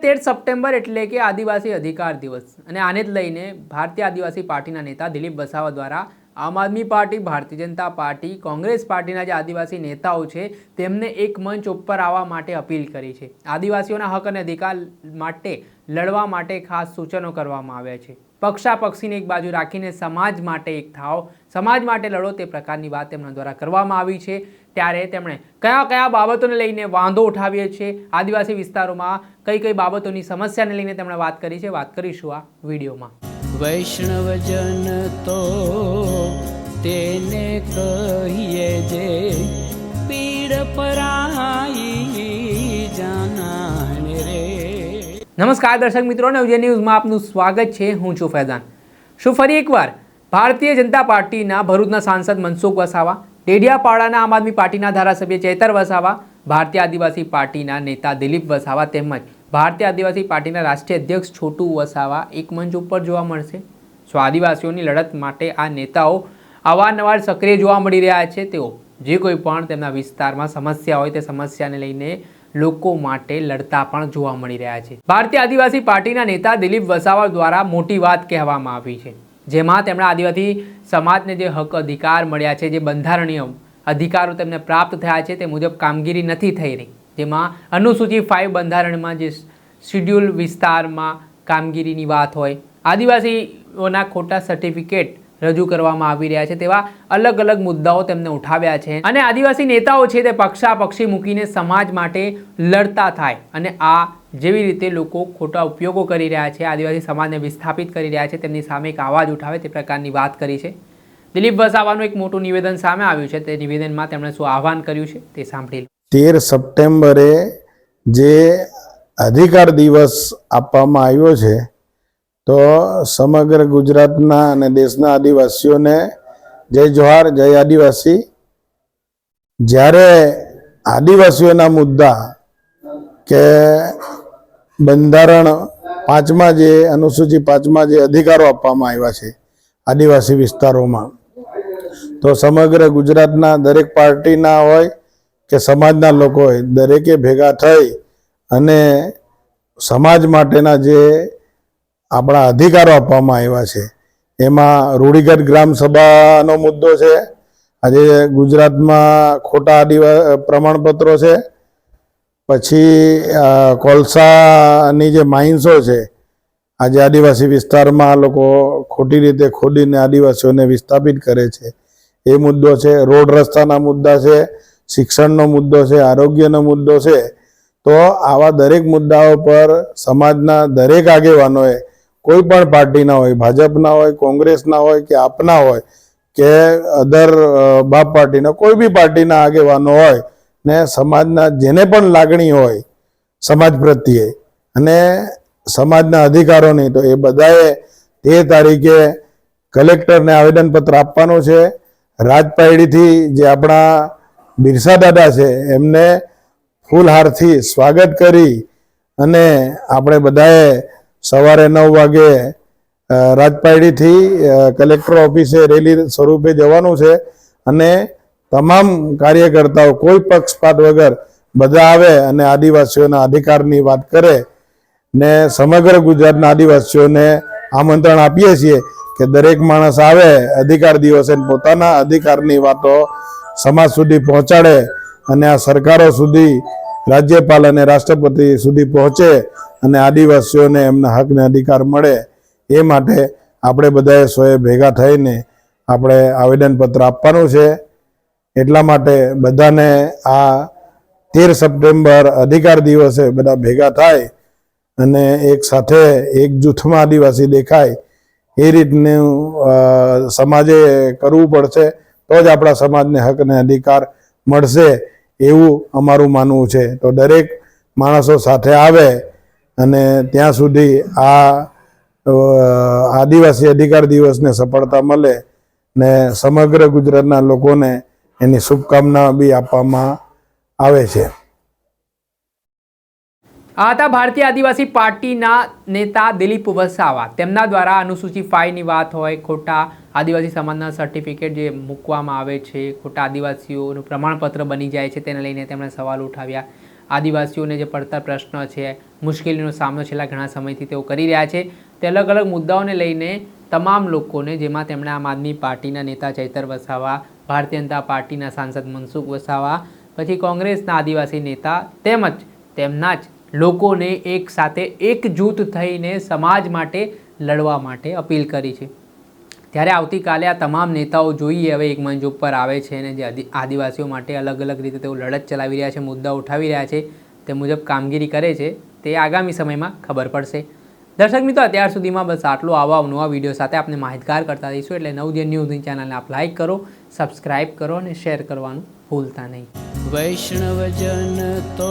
તેર સપ્ટેમ્બર એટલે કે આદિવાસી અધિકાર દિવસ. અને આને જ લઈને ભારતીય આદિવાસી પાર્ટીના નેતા દિલીપ વસાવા દ્વારા આમ આદમી પાર્ટી, ભારતીય જનતા પાર્ટી, કોંગ્રેસ પાર્ટીના જે આદિવાસી નેતાઓ છે, તેમને એક મંચ ઉપર આવવા માટે અપીલ કરી છે. આદિવાસીઓના હક અને અધિકાર માટે લડવા માટે ખાસ સૂચનો કરવામાં આવ્યા છે. પક્ષાપક્ષીને એક બાજુ રાખીને સમાજ માટે એક થાવ સમાજ માટે લડો તે પ્રકારની વાત તેમના દ્વારા કરવામાં આવી છે. ત્યારે તેમણે કયા કયા બાબતોને લઈને વાંધો ઉઠાવીએ છીએ, આદિવાસી વિસ્તારોમાં કઈ કઈ બાબતોની સમસ્યાને લઈને તેમણે વાત કરી છે, વાત કરીશું આ વિડીયોમાં. વૈષ્ણવજન તો તેને કહીએ જે પીડ પરાઈ જાનાને રે. નમસ્કાર દર્શક મિત્રો, નવજે ન્યૂઝમાં આપનું સ્વાગત છે. હું છું ફૈઝાન. શું ફરી એકવાર ભારતીય જનતા પાર્ટીના ભરૂચના સાંસદ મનસુખ વસાવા, ડેડિયાપાડાના આમ આદમી પાર્ટીના ધારાસભ્ય ચેતર વસાવા, ભારતીય આદિવાસી પાર્ટીના નેતા દિલીપ વસાવા તેમજ ભારતીય આદિવાસી પાર્ટીના રાષ્ટ્રીય અધ્યક્ષ છોટુ વસાવા એક મંચ ઉપર જોવા મળશે. સો આદિવાસીઓની લડત માટે આ નેતાઓ અવારનવાર સક્રિય જોવા મળી રહ્યા છે. તેઓ જે કોઈ પણ તેમના વિસ્તારમાં સમસ્યા હોય તે સમસ્યાને લઈને લોકો માટે લડતા પણ જોવા મળી રહ્યા છે. ભારતીય આદિવાસી પાર્ટીના નેતા દિલીપ વસાવા દ્વારા મોટી વાત કહેવામાં આવી છે. જેમાં તેમણે આદિવાસી સમાજને જે હક અધિકાર મળ્યા છે, જે બંધારણીય અધિકારો તેમને પ્રાપ્ત થયા છે, તે મુજબ કામગીરી નથી થઈ રહી. જેમાં અનુસૂચિ ફાઇવ બંધારણમાં જે શિડ્યુલ વિસ્તારમાં કામગીરીની વાત હોય, આદિવાસીઓના ખોટા સર્ટિફિકેટ રજૂ કરવામાં આવી રહ્યા છે તેવા અલગ અલગ મુદ્દાઓ તેમને ઉઠાવ્યા છે અને આદિવાસી નેતાઓ છે તે પક્ષાપક્ષી મૂકીને સમાજ માટે લડતા થાય અને આ જેવી રીતે લોકો ખોટા ઉપયોગો કરી રહ્યા છે, આદિવાસી સમાજને વિસ્થાપિત કરી રહ્યા છે, તેમની સામે એક અવાજ ઉઠાવે તે પ્રકારની વાત કરી છે દિલીપ વસાવાનું એક મોટું નિવેદન સામે આવ્યું છે, તે નિવેદનમાં તેમણે શું આહવાન કર્યું છે તે સાંભળી. તેર સપ્ટેમ્બરે જે અધિકાર દિવસ આપવામાં આવ્યો છે, તો સમગ્ર ગુજરાતના અને દેશના આદિવાસીઓને જય જોહાર, જય આદિવાસી. જ્યારે આદિવાસીઓના મુદ્દા કે બંધારણ પાંચમા જે, અનુસૂચિ પાંચમા જે અધિકારો આપવામાં આવ્યા છે આદિવાસી વિસ્તારોમાં, તો સમગ્ર ગુજરાતના દરેક પાર્ટીના હોય કે સમાજના લોકો દરેકે ભેગા થઈ અને સમાજ માટેના જે આપણા અધિકારો આપવામાં આવ્યા છે, એમાં રૂઢિગત ગ્રામ સભાનો મુદ્દો છે, આજે ગુજરાતમાં ખોટા આદિવા પ્રમાણપત્રો છે, પછી કોલસાની જે માઇન્સો છે, આજે આદિવાસી વિસ્તારમાં લોકો ખોટી રીતે ખોદીને આદિવાસીઓને વિસ્થાપિત કરે છે. એ મુદ્દો છે, રોડ રસ્તાના મુદ્દા છે શિક્ષણનો મુદ્દો છે, આરોગ્યનો મુદ્દો છે, તો આવા દરેક મુદ્દાઓ પર સમાજના દરેક આગેવાનોએ, કોઈ પણ પાર્ટીના હોય, ભાજપના હોય, કોંગ્રેસના હોય કે આપના હોય, કે અધર બાપ પાર્ટીના, કોઈ બી પાર્ટીના આગેવાનો હોય, ને સમાજના જેને પણ લાગણી હોય, સમાજ પ્રત્યે, અને સમાજના અધિકારોની, તો એ બધાએ તે તારીખે કલેક્ટરને આવેદનપત્ર આપવાનું છે. રાજપાયડીથી જે આપણા બિરસા દાદા છે, એમને ફૂલહારથી સ્વાગત કરી અને આપણે બધાએ સવારે નવ વાગે રાજપાયડીથી કલેક્ટર ઓફિસે રેલી સ્વરૂપે જવાનું છે અને તમામ કાર્યકર્તાઓ કોઈ પક્ષપાત વગર બધા આવે અને આદિવાસીઓના અધિકારની વાત કરે ને સમગ્ર ગુજરાતના આદિવાસીઓને આમંત્રણ આપીએ છીએ કે દરેક માણસ આવે, અધિકાર દિવસે પોતાના અધિકારની વાતો સમાજ સુધી પહોંચાડે અને આ સરકારો સુધી, રાજ્યપાલ અને રાષ્ટ્રપતિ સુધી પહોંચે અને આદિવાસીઓને એમના હકને અધિકાર મળે, એ માટે આપણે બધાએ સોએ ભેગા થઈને આપણે આવેદનપત્ર આપવાનું છે. એટલા માટે બધાને આ તેર સપ્ટેમ્બર અધિકાર દિવસે બધા ભેગા થાય અને એક સાથે એક જૂથમાં આદિવાસી દેખાય, એ રીતનું સમાજે કરવું પડશે. તો જ આપણા સમાજને હક અને અધિકાર મળશે એવું અમારું માનવું છે. તો દરેક માણસો સાથે આવે અને ત્યાં સુધી આ આદિવાસી અધિકાર દિવસને સફળતા મળે ને સમગ્ર ગુજરાતના લોકોને એની શુભકામના બી આપવામાં આવે છે. આ હતા ભારતીય આદિવાસી પાર્ટીના નેતા દિલીપ વસાવા. તેમના દ્વારા અનુસૂચિ ફાઈની વાત હોય, ખોટા આદિવાસી સમાજના સર્ટિફિકેટ જે મૂકવામાં આવે છે, ખોટા આદિવાસીઓનું પ્રમાણપત્ર બની જાય છે, તેને લઈને તેમણે સવાલ ઉઠાવ્યા. આદિવાસીઓને જે પડતર પ્રશ્ન છે, મુશ્કેલીનો સામનો છેલ્લા ઘણા સમયથી તેઓ કરી રહ્યા છે. તે અલગ અલગ મુદ્દાઓને લઈને તમામ લોકોને, જેમાં તેમણે આમ આદમી પાર્ટીના નેતા ચૈતર વસાવા, ભારતીય જનતા પાર્ટીના સાંસદ મનસુખ વસાવા, પછી કોંગ્રેસના આદિવાસી નેતા તેમજ તેમના જ લોકોને એક સાથે એકજૂથ થઈને સમાજ માટે લડવા માટે અપીલ કરી છે. ત્યારે આવતીકાલે આ તમામ નેતાઓ જોઈએ હવે એક મંચ ઉપર આવે છે અને જે આદિવાસીઓ માટે અલગ અલગ રીતે તેઓ લડત ચલાવી રહ્યા છે, મુદ્દા ઉઠાવી રહ્યા છે, તે મુજબ કામગીરી કરે છે, તે આગામી સમયમાં ખબર પડશે. દર્શક મિત્રો, અત્યાર સુધીમાં બસ આટલું. આવા નવા વીડિયો સાથે આપણે માહિતગાર કરતા રહીશું એટલે નવજન ન્યૂઝની ચેનલને આપ લાઈક કરો, સબસ્ક્રાઇબ કરો અને શેર કરવાનું ભૂલતા નહીં. વૈષ્ણવજન તો